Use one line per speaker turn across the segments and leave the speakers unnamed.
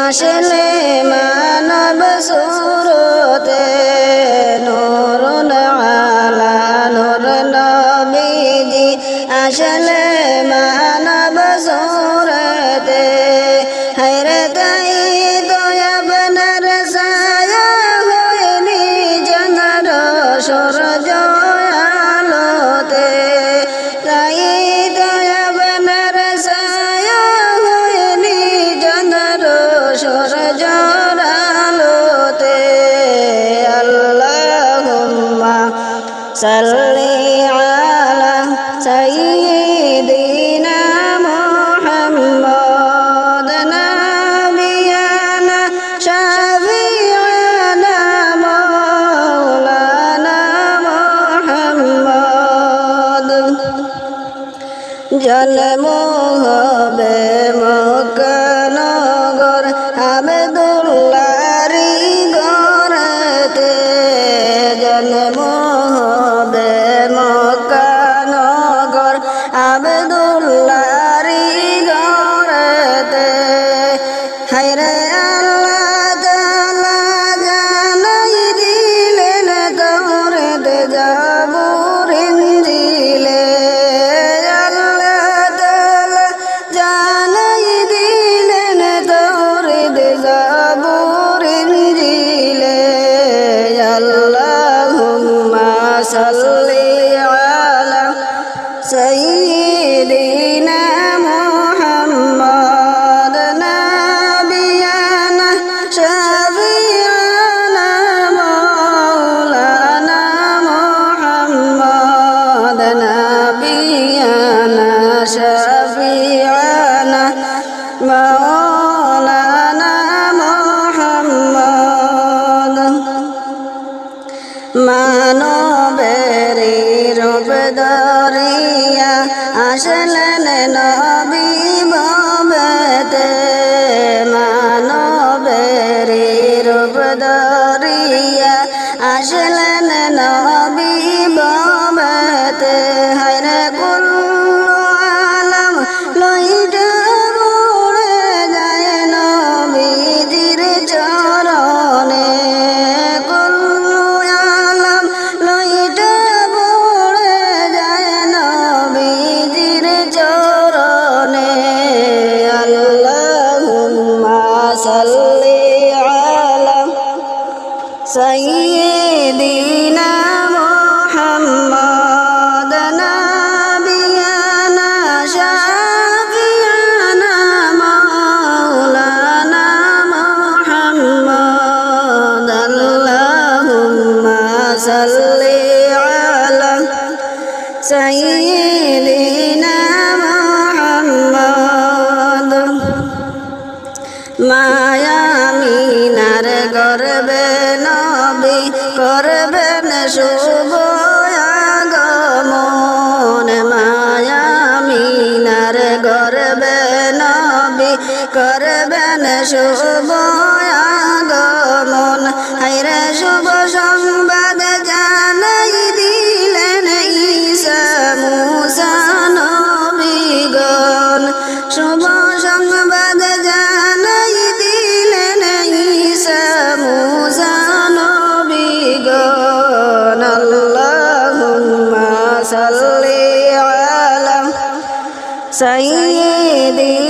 আসলে মানব সুরতে নূর আলা নূর নবীজি আসলে জন্ম نبينا شفيعنا مولانا محمد মানবেরি রূপ দরিয়া আসলেন নবী ভবেতে মানবেরি রূপ দরিয়া আসলেন নবী করবেন শুভ হাইরে শুভ সংবাদ জানাই দিলেন ঈসা মুসা শুভ সংবাদ জানাই দিলেন ঈসা মুসা নবীগণ। সাল্লি আলা সাইয়্যিদিনা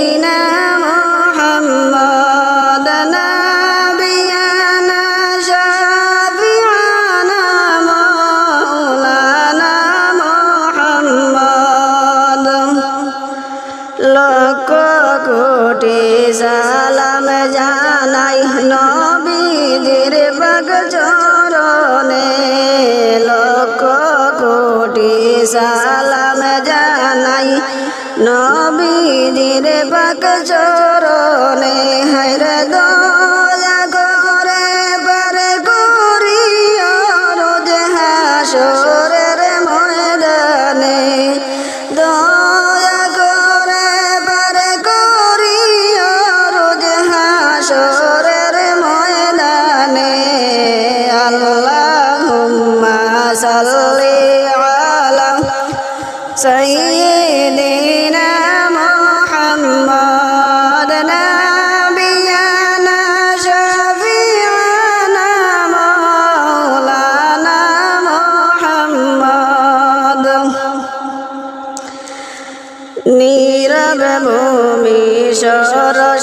কোটি সালাম জানাই নবীদের বাগ চরণে। লক্ষ কোটি সালাম জানাই নবীদের বাগ চরণে।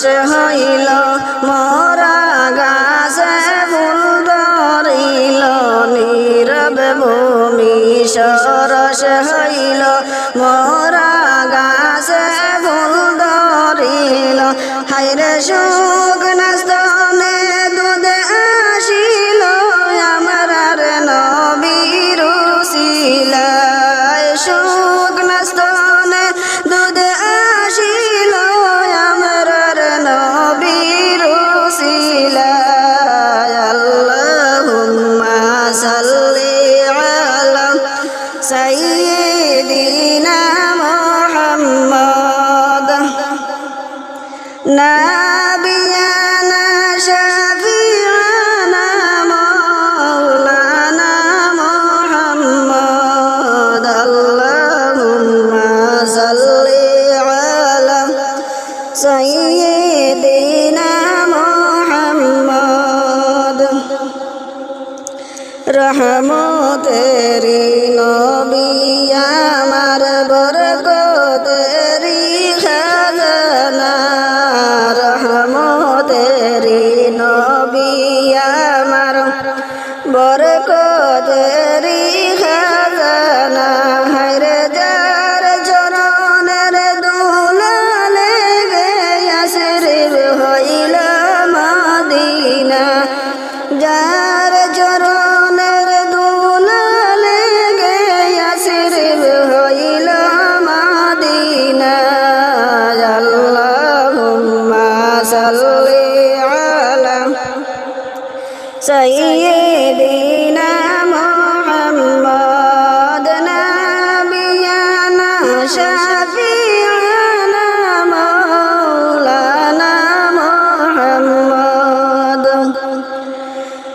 শেষ হইল মরা গাছে ফুল ধরিল নীরব ভূমি সরস হইল মরা তেরি নবী আমার বড়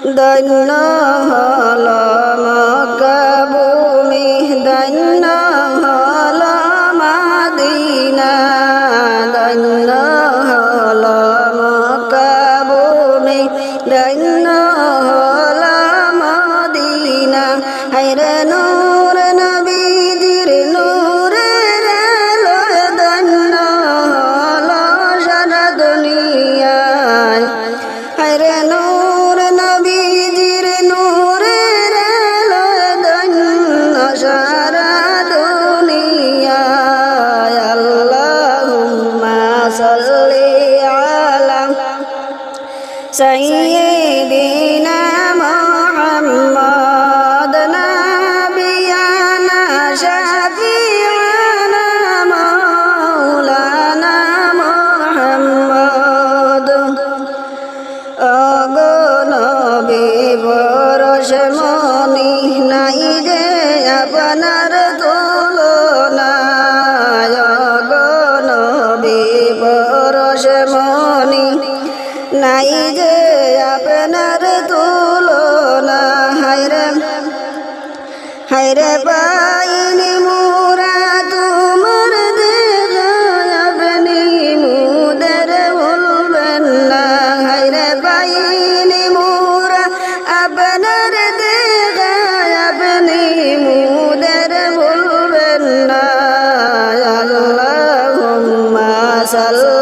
ধন্য হল মক ভূমি سيدنا محمد passarão.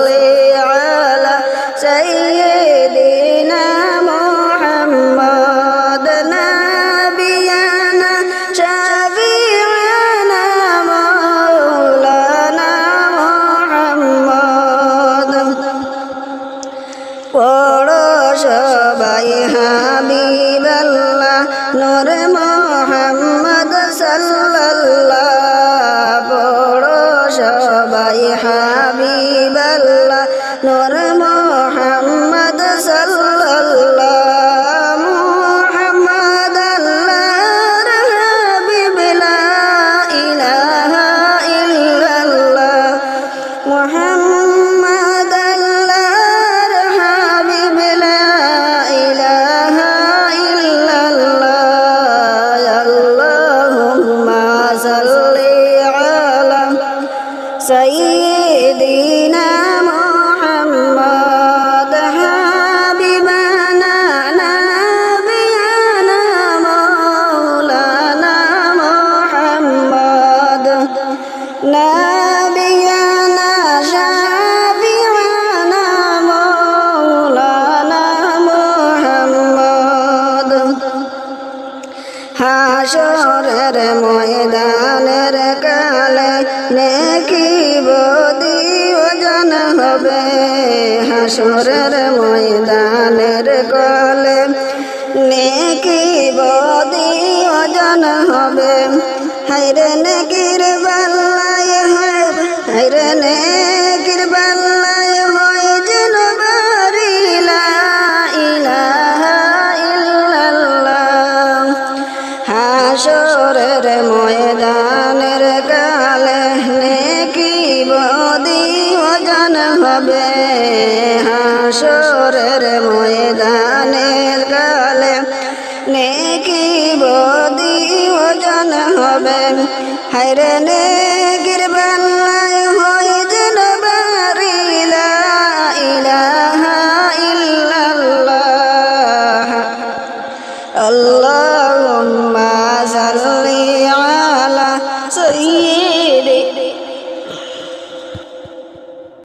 سيدنا محمد حبيبنا نبينا مولانا محمد نبينا شفيعنا مولانا محمد حشر ময়দানের কালে নেকি বল হবে হাসরের ময়দানের গো যাবেন হায়রে নে।